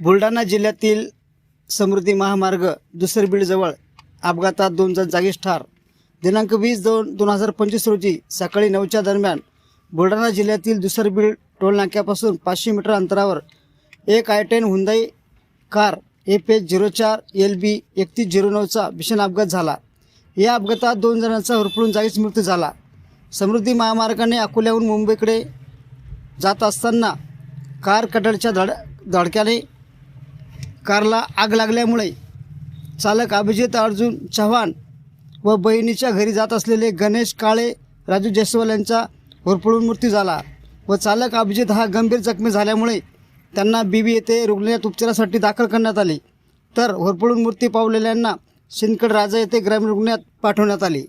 बुलढाणा जिल्ह्यातील समृद्धी महामार्ग दुसरी बीडजवळ अपघातात दोन जण जागीच ठार. दिनांक वीस दोन दोन हजार पंचवीस रोजी सकाळी नऊच्या दरम्यान बुलढाणा जिल्ह्यातील दुसरी बीड टोल नाक्यापासून पाचशे मीटर अंतरावर एक i ten Hyundai car F H zero चार एल बी एकतीस झिरो नऊचा भीषण अपघात झाला. या अपघातात दोन जणांचा हुरपळून जागीच मृत्यू झाला. समृद्धी महामार्गाने अकोल्याहून मुंबईकडे जात असताना कार कटरच्या धड धडक्याने कारला आग लागल्यामुळे चालक अभिजित अर्जुन चव्हाण व बहिणीच्या घरी जात असलेले गणेश काळे राजू जयस्वाल यांचा होरपळून मृत्यू झाला व चालक अभिजित हा गंभीर जखमी झाल्यामुळे त्यांना बीबी येथे रुग्णालयात उपचारासाठी दाखल करण्यात आले. तर होरपळून मृत्यू पावलेल्यांना सिंदखेड राजा येथे ग्रामीण रुग्णालयात पाठवण्यात आले.